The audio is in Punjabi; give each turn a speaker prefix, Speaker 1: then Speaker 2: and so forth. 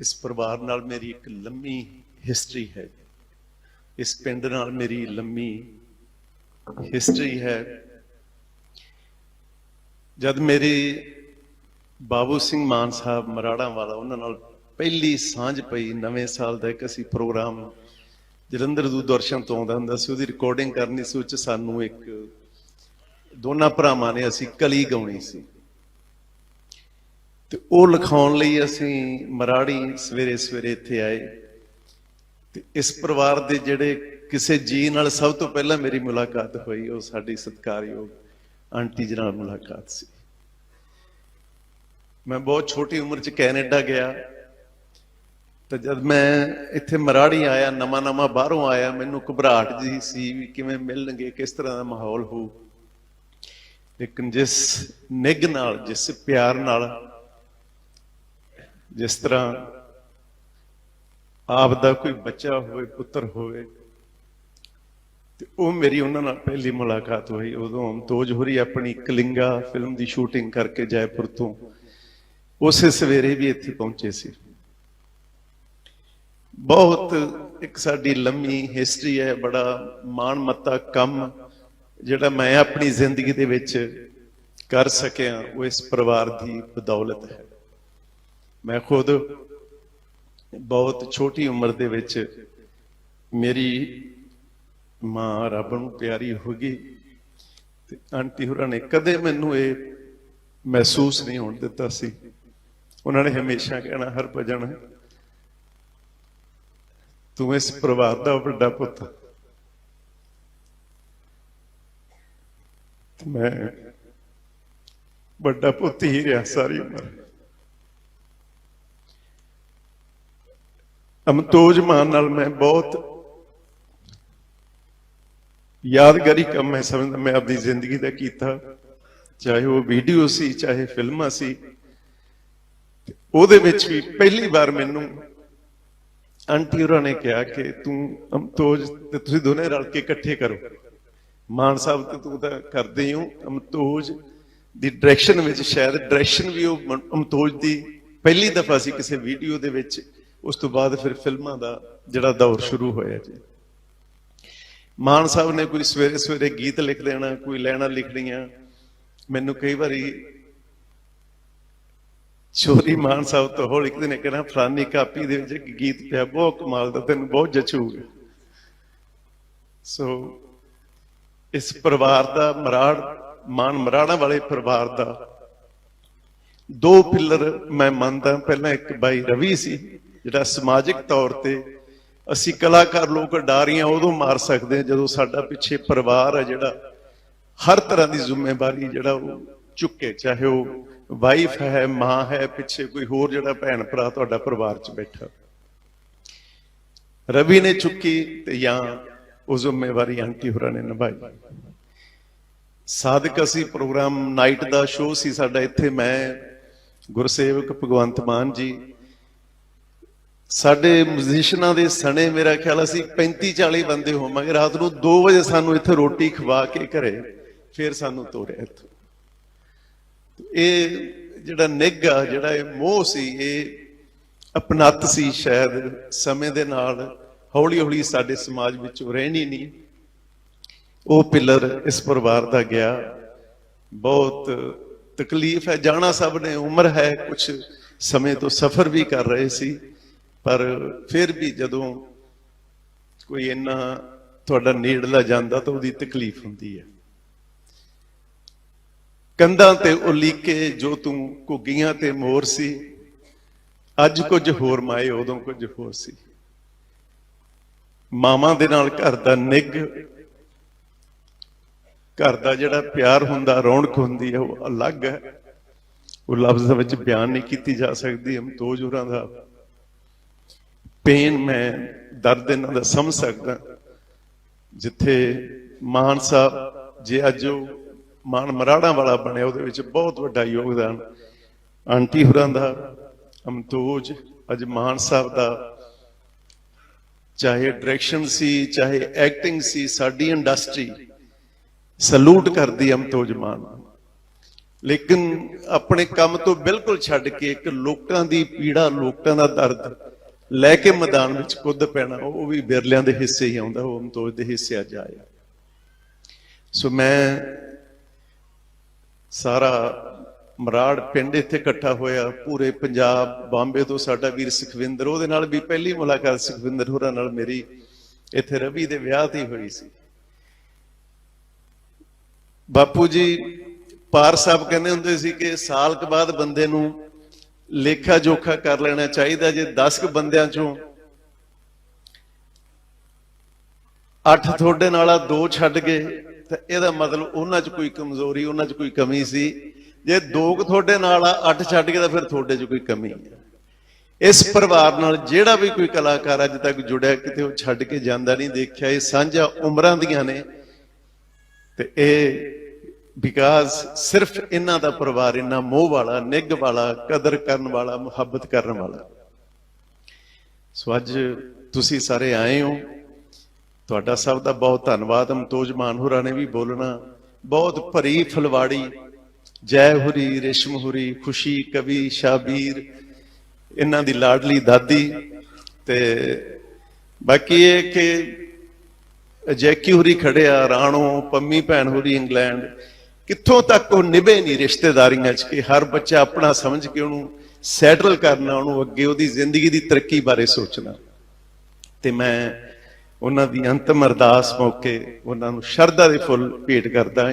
Speaker 1: ਇਸ ਪਰਿਵਾਰ ਨਾਲ ਮੇਰੀ ਇੱਕ ਲੰਮੀ ਹਿਸਟਰੀ ਹੈ। ਇਸ ਪਿੰਡ ਨਾਲ ਮੇਰੀ ਲੰਮੀ ਹਿਸਟਰੀ ਹੈ। ਜਦ ਮੇਰੇ ਬਾਬੂ ਸਿੰਘ ਮਾਨ ਸਾਹਿਬ ਮਰਾੜਾਂ ਵਾਲਾ ਉਹਨਾਂ ਨਾਲ ਪਹਿਲੀ ਸਾਂਝ ਪਈ, ਨਵੇਂ ਸਾਲ ਦਾ ਇੱਕ ਅਸੀਂ ਪ੍ਰੋਗਰਾਮ ਜਲੰਧਰ ਦੂਰਦਰਸ਼ਨ ਤੋਂ ਆਉਂਦਾ ਹੁੰਦਾ ਸੀ, ਉਹਦੀ ਰਿਕਾਰਡਿੰਗ ਕਰਨੀ ਸੀ, ਉਹ 'ਚ ਸਾਨੂੰ ਇੱਕ ਦੋਨਾਂ ਭਰਾਵਾਂ ਨੇ ਅਸੀਂ ਕਲੀ ਗਾਉਣੀ ਸੀ। ਤੇ ਉਹ ਲਿਖਾਉਣ ਲਈ ਅਸੀਂ ਮਰਾੜੀ ਸਵੇਰੇ ਸਵੇਰੇ ਇੱਥੇ ਆਏ। ਤੇ ਇਸ ਪਰਿਵਾਰ ਦੇ ਜਿਹੜੇ ਕਿਸੇ ਜੀ ਨਾਲ ਸਭ ਤੋਂ ਪਹਿਲਾਂ ਮੇਰੀ ਮੁਲਾਕਾਤ ਹੋਈ, ਉਹ ਸਾਡੀ ਸਤਿਕਾਰਯੋਗ ਆਂਟੀ ਜੀ ਨਾਲ ਮੁਲਾਕਾਤ ਸੀ। ਮੈਂ ਬਹੁਤ ਛੋਟੀ ਉਮਰ 'ਚ ਕੈਨੇਡਾ ਗਿਆ। ਤਾਂ ਜਦ ਮੈਂ ਇੱਥੇ ਮਰਾੜੀ ਆਇਆ, ਨਵਾਂ ਨਵਾਂ ਬਾਹਰੋਂ ਆਇਆ, ਮੈਨੂੰ ਘਬਰਾਹਟ ਜੀ ਸੀ ਵੀ ਕਿਵੇਂ ਮਿਲਣਗੇ, ਕਿਸ ਤਰ੍ਹਾਂ ਦਾ ਮਾਹੌਲ ਹੋਊ। ਲੇਕਿਨ ਜਿਸ ਨਿੱਘ ਨਾਲ, ਜਿਸ ਪਿਆਰ ਨਾਲ ਜਿਸ ਤਰ੍ਹਾਂ ਆਪ ਦਾ ਕੋਈ ਬੱਚਾ ਹੋਵੇ, ਪੁੱਤਰ ਹੋਵੇ, ਤੇ ਉਹ ਮੇਰੀ ਉਹਨਾਂ ਨਾਲ ਪਹਿਲੀ ਮੁਲਾਕਾਤ ਹੋਈ। ਉਦੋਂ ਅਮਤੋਜ ਹੋਰੀ ਆਪਣੀ ਕਲਿੰਗਾ ਫਿਲਮ ਦੀ ਸ਼ੂਟਿੰਗ ਕਰਕੇ ਜੈਪੁਰ ਤੋਂ ਉਸੇ ਸਵੇਰੇ ਵੀ ਇੱਥੇ ਪਹੁੰਚੇ ਸੀ। ਬਹੁਤ ਇੱਕ ਸਾਡੀ ਲੰਮੀ ਹਿਸਟਰੀ ਹੈ, ਬੜਾ ਮਾਣ ਮੱਤਾ ਕੰਮ ਜਿਹੜਾ ਮੈਂ ਆਪਣੀ ਜ਼ਿੰਦਗੀ ਦੇ ਵਿੱਚ ਕਰ ਸਕਿਆ, ਉਹ ਇਸ ਪਰਿਵਾਰ ਦੀ ਬਦੌਲਤ ਹੈ। ਮੈਂ ਖੁਦ ਬਹੁਤ ਛੋਟੀ ਉਮਰ ਦੇ ਵਿੱਚ ਮੇਰੀ ਮਾਂ ਰੱਬ ਨੂੰ ਪਿਆਰੀ ਹੋ ਗਈ ਤੇ ਆਂਟੀ ਹੋਰਾਂ ਨੇ ਕਦੇ ਮੈਨੂੰ ਇਹ ਮਹਿਸੂਸ ਨਹੀਂ ਹੋਣ ਦਿੱਤਾ ਸੀ। ਉਹਨਾਂ ਨੇ ਹਮੇਸ਼ਾ ਕਹਿਣਾ, ਹਰ ਭਜਨ, ਤੂੰ ਇਸ ਪਰਿਵਾਰ ਦਾ ਵੱਡਾ ਪੁੱਤ। ਮੈਂ ਵੱਡਾ ਪੁੱਤ ਹੀ ਰਿਹਾ ਸਾਰੀ ਉਮਰ। ਅਮਤੋਜ ਮਾਨ ਨਾਲ ਮੈਂ ਬਹੁਤ ਯਾਦਗਾਰੀ ਕੰਮ ਮੈਂ ਸਮਝਦਾ ਮੈਂ ਆਪਣੀ ਜ਼ਿੰਦਗੀ ਦਾ ਕੀਤਾ। ਚਾਹੇ ਉਹ ਵੀਡੀਓ ਸੀ, ਚਾਹੇ ਫਿਲਮਾਂ ਸੀ ਉਹਦੇ ਵਿੱਚ ਵੀ ਪਹਿਲੀ ਵਾਰ ਮੈਨੂੰ ਆਂਟੀ ਹੋਰਾਂ ਨੇ ਕਿਹਾ ਕਿ ਤੂੰ ਅਮਤੋਜ ਤੇ ਤੁਸੀਂ ਦੋਨੇ ਰਲ ਕੇ ਇਕੱਠੇ ਕਰੋ। ਮਾਨ ਸਾਹਿਬ ਤੇ ਤੂੰ ਤਾਂ ਕਰਦੇ ਹੀ ਹੋ। ਅਮਤੋਜ ਦੀ ਡਾਇਰੈਕਸ਼ਨ ਵਿੱਚ ਸ਼ਾਇਦ ਡਾਇਰੈਕਸ਼ਨ ਵੀ ਉਹ ਅਮਤੋਜ ਦੀ ਪਹਿਲੀ ਦਫਾ ਸੀ ਕਿਸੇ ਵੀਡੀਓ ਦੇ ਵਿੱਚ। ਉਸ ਤੋਂ ਬਾਅਦ ਫਿਰ ਫਿਲਮਾਂ ਦਾ ਜਿਹੜਾ ਦੌਰ ਸ਼ੁਰੂ ਹੋਇਆ ਜੀ। ਮਾਨ ਸਾਹਿਬ ਨੇ ਕੋਈ ਸਵੇਰੇ ਸਵੇਰੇ ਗੀਤ ਲਿਖ ਦੇਣਾ, ਕੋਈ ਲੈਣਾ ਲਿਖਣੀਆਂ ਮੈਨੂੰ ਕਈ ਵਾਰੀ ਚੋਰੀ ਮਾਨ ਸਾਹਿਬ ਤੋਂ ਹੌਲੀ ਇੱਕ ਦਿਨ ਕਹਿਣਾ, ਫਲਾਨੀ ਕਾਪੀ ਦੇ ਵਿੱਚ ਗੀਤ ਪਿਆ, ਬਹੁਤ ਕਮਾਲ ਦਾ, ਤੈਨੂੰ ਬਹੁਤ ਜਚੂਗਾ ਸੋ ਇਸ ਪਰਿਵਾਰ ਦਾ ਮਰਾੜ, ਮਾਨ ਮਰਾੜਾ ਵਾਲੇ ਪਰਿਵਾਰ ਦਾ ਦੋ ਪਿੱਲਰ ਮੈਂ ਮੰਨਦਾ, ਪਹਿਲਾਂ ਇੱਕ ਬਾਈ ਰਵੀ ਸੀ ਜਿਹੜਾ ਸਮਾਜਿਕ ਤੌਰ ਤੇ ਅਸੀਂ ਕਲਾਕਾਰ ਲੋਕ ਡਾਰੀਆਂ ਉਦੋਂ ਮਾਰ ਸਕਦੇ ਹਾਂ ਜਦੋਂ ਸਾਡਾ ਪਿੱਛੇ ਪਰਿਵਾਰ ਹੈ ਜਿਹੜਾ ਹਰ ਤਰ੍ਹਾਂ ਦੀ ਜ਼ਿੰਮੇਵਾਰੀ ਜਿਹੜਾ ਉਹ ਚੁੱਕੇ, ਚਾਹੇ ਉਹ ਵਾਈਫ ਹੈ, ਮਾਂ ਹੈ, ਪਿੱਛੇ ਕੋਈ ਹੋਰ ਜਿਹੜਾ ਭੈਣ ਭਰਾ ਤੁਹਾਡਾ ਪਰਿਵਾਰ 'ਚ ਬੈਠਾ। ਰਵੀ ਨੇ ਚੁੱਕੀ ਤੇ ਜਾਂ ਉਹ ਜ਼ਿੰਮੇਵਾਰੀ ਆਂਟੀ ਹੋਰਾਂ ਨੇ ਨਿਭਾਈ। ਸਾਦਕ ਅਸੀਂ ਪ੍ਰੋਗਰਾਮ ਨਾਈਟ ਦਾ ਸ਼ੋਅ ਸੀ ਸਾਡਾ, ਇੱਥੇ ਮੈਂ ਗੁਰਸੇਵਕ ਭਗਵੰਤ ਮਾਨ ਜੀ ਸਾਡੇ ਮਿਊਜ਼ੀਸ਼ੀਅਨਾਂ ਦੇ ਸਣੇ ਮੇਰਾ ਖਿਆਲ ਅਸੀਂ 35 40 ਬੰਦੇ ਹੋਵਾਂਗੇ। ਰਾਤ ਨੂੰ 2 ਵਜੇ ਸਾਨੂੰ ਇੱਥੇ ਰੋਟੀ ਖਵਾ ਕੇ ਘਰੇ, ਫਿਰ ਸਾਨੂੰ ਤੋਰਿਆ ਇੱਥੋਂ। ਇਹ ਜਿਹੜਾ ਨਿੱਘਾ ਜਿਹੜਾ ਇਹ ਮੋਹ ਸੀ, ਇਹ ਅਪਨਤ ਸੀ ਸ਼ਾਇਦ ਸਮੇਂ ਦੇ ਨਾਲ ਹੌਲੀ ਹੌਲੀ ਸਾਡੇ ਸਮਾਜ ਵਿੱਚੋਂ ਰਹਿਣੀ ਨਹੀਂ। ਉਹ ਪਿਲਰ ਇਸ ਪਰਿਵਾਰ ਦਾ ਗਿਆ। ਬਹੁਤ ਤਕਲੀਫ ਹੈ। ਜਾਣਾ ਸਭ ਨੇ, ਉਮਰ ਹੈ ਕੁਝ ਸਮੇਂ ਤੋਂ ਸਫ਼ਰ ਵੀ ਕਰ ਰਹੇ ਸੀ। ਪਰ ਫਿਰ ਵੀ ਜਦੋਂ ਕੋਈ ਇੰਨਾ ਤੁਹਾਡਾ ਨੇੜਲਾ ਜਾਂਦਾ ਤਾਂ ਉਹਦੀ ਤਕਲੀਫ ਹੁੰਦੀ ਹੈ। ਕੰਧਾਂ ਤੇ ਉਲੀਕੇ ਜੋ ਤੂੰ ਘੁੱਗੀਆਂ ਤੇ ਮੋਰ ਸੀ, ਅੱਜ ਕੁਝ ਹੋਰ ਮਾਏ ਉਦੋਂ ਕੁਝ ਹੋਰ ਸੀ। ਮਾਵਾਂ ਦੇ ਨਾਲ ਘਰ ਦਾ ਨਿੱਘ, ਘਰ ਦਾ ਜਿਹੜਾ ਪਿਆਰ ਹੁੰਦਾ, ਰੌਣਕ ਹੁੰਦੀ ਹੈ, ਉਹ ਅਲੱਗ ਹੈ। ਉਹ ਲਫ਼ਜ਼ਾਂ ਵਿੱਚ ਬਿਆਨ ਨਹੀਂ ਕੀਤੀ ਜਾ ਸਕਦੀ ਹਮ ਦੋ ਜੁਰਾਂ ਦਾ ਪੇਨ ਮੈਂ ਦਰਦ ਇਹਨਾਂ ਦਾ ਸਮਝ ਸਕਦਾ। ਜਿੱਥੇ ਮਾਨ ਸਾਹਿਬ, ਜੇ ਅੱਜ ਉਹ ਮਾਨ ਮਰਾੜਾ ਵਾਲਾ ਬਣਿਆ, ਉਹਦੇ ਵਿੱਚ ਬਹੁਤ ਵੱਡਾ ਯੋਗਦਾਨ। ਆਂਟੀ ਹੁਰਾਂ ਦਾ ਅਮਤੋਜ, ਅੱਜ ਮਾਨ ਸਾਹਿਬ ਦਾ ਚਾਹੇ ਡਾਇਰੈਕਸ਼ਨ ਸੀ, ਚਾਹੇ ਐਕਟਿੰਗ ਸੀ, ਸਾਡੀ ਇੰਡਸਟਰੀ ਸਲੂਟ ਕਰਦੀ ਅਮਤੋਜ ਮਾਨ। ਲੇਕਿਨ ਆਪਣੇ ਕੰਮ ਤੋਂ ਬਿਲਕੁਲ ਛੱਡ ਕੇ ਇੱਕ ਲੋਕਾਂ ਦੀ ਪੀੜਾ, ਲੋਕਾਂ ਦਾ ਦਰਦ ਲੈ ਕੇ ਮੈਦਾਨ ਵਿੱਚ ਕੁੱਦ ਪੈਣਾ, ਉਹ ਵੀ ਬਿਰਲਿਆਂ ਦੇ ਹਿੱਸੇ ਹੀ ਆਉਂਦਾ, ਉਹ ਅਮਤੋਜ ਦੇ ਹਿੱਸੇ ਅੱਜ ਆਇਆ ਸੋ ਮੈਂ ਸਾਰਾ ਮਰਾੜ ਪਿੰਡ ਇੱਥੇ ਇਕੱਠਾ ਹੋਇਆ, ਪੂਰੇ ਪੰਜਾਬ, ਬੰਬੇ ਤੋਂ ਸਾਡਾ ਵੀਰ ਸੁਖਵਿੰਦਰ, ਉਹਦੇ ਨਾਲ ਵੀ ਪਹਿਲੀ ਮੁਲਾਕਾਤ ਸੁਖਵਿੰਦਰ ਹੋਰਾਂ ਨਾਲ ਮੇਰੀ, ਇੱਥੇ ਰਵੀ ਦੇ ਵਿਆਹ ਤੇ ਹੋਈ ਸੀ। ਬਾਪੂ ਜੀ ਪਾਰ ਸਾਹਿਬ ਕਹਿੰਦੇ ਹੁੰਦੇ ਸੀ ਕਿ ਸਾਲ ਕ ਬਾਅਦ ਬੰਦੇ ਨੂੰ ਲੇਖਾ ਜੋਖਾ ਕਰ ਲੈਣਾ ਚਾਹੀਦਾ ਜੇ 10 ਕੁ ਬੰਦਿਆਂ ਚੋਂ। ਅੱਠ ਤੁਹਾਡੇ ਨਾਲ ਆ, ਦੋ ਛੱਡ ਗਏ, ਤਾਂ ਇਹਦਾ ਮਤਲਬ ਉਹਨਾਂ 'ਚ ਕੋਈ ਕਮਜ਼ੋਰੀ, ਉਹਨਾਂ 'ਚ ਕੋਈ ਕਮੀ ਸੀ। ਜੇ ਦੋ ਕੁ ਤੁਹਾਡੇ ਨਾਲ ਆ, ਅੱਠ ਛੱਡ ਗਏ ਤਾਂ ਫਿਰ ਤੁਹਾਡੇ 'ਚ ਕੋਈ ਕਮੀ ਹੈ ਇਸ ਪਰਿਵਾਰ ਨਾਲ ਜਿਹੜਾ ਵੀ ਕੋਈ ਕਲਾਕਾਰ ਅੱਜ ਤੱਕ ਜੁੜਿਆ, ਕਿਤੇ ਉਹ ਛੱਡ ਕੇ ਜਾਂਦਾ ਨਹੀਂ ਦੇਖਿਆ। ਇਹ ਸਾਂਝਾ ਉਮਰਾਂ ਦੀਆਂ ਨੇ। ਤੇ ਇਹ ਬਿਕਾਜ਼ ਸਿਰਫ ਇਹਨਾਂ ਦਾ ਪਰਿਵਾਰ, ਇਹਨਾਂ ਮੋਹ ਵਾਲਾ, ਨਿੱਘ ਵਾਲਾ, ਕਦਰ ਕਰਨ ਵਾਲਾ, ਮੁਹੱਬਤ ਕਰਨ ਵਾਲਾ। ਸੋ ਅੱਜ ਤੁਸੀਂ ਸਾਰੇ ਆਏ ਹੋ। ਤੁਹਾਡਾ ਸਭ ਦਾ ਬਹੁਤ ਧੰਨਵਾਦ। ਅਮਤੋਜ ਮਾਨ ਨੇ ਵੀ ਬੋਲਣਾ। ਬਹੁਤ ਭਰੀ ਫਲਵਾੜੀ। ਜੈ ਹੁਰੀ, ਰੇਸ਼ਮ ਹੁਰੀ, ਖੁਸ਼ੀ, ਕਵੀ, ਸ਼ਾਬੀਰ, ਇਹਨਾਂ ਦੀ ਲਾਡਲੀ ਦਾਦੀ। ਤੇ ਬਾਕੀ ਇਹ ਕਿ ਜੈਕੀ ਹੁਰੀ ਖੜਿਆ ਰਾਣੋ, ਪੰਮੀ ਭੈਣ ਹੁਰੀ ਇੰਗਲੈਂਡ। ਕਿੱਥੋਂ ਤੱਕ ਉਹ ਨਿਭੇ ਨਹੀਂ ਰਿਸ਼ਤੇਦਾਰੀਆਂ 'ਚ ਕਿ ਹਰ ਬੱਚਾ ਆਪਣਾ ਸਮਝ ਕੇ ਉਹਨੂੰ ਸੈਟਲ ਕਰਨਾ, ਉਹਨੂੰ ਅੱਗੇ ਉਹਦੀ ਜ਼ਿੰਦਗੀ ਦੀ ਤਰੱਕੀ ਬਾਰੇ ਸੋਚਣਾ। ਤੇ ਮੈਂ ਉਹਨਾਂ ਦੀ ਅੰਤਮ ਅਰਦਾਸ ਮੌਕੇ ਉਹਨਾਂ ਨੂੰ ਸ਼ਰਧਾ ਦੇ ਫੁੱਲ ਭੇਟ ਕਰਦਾ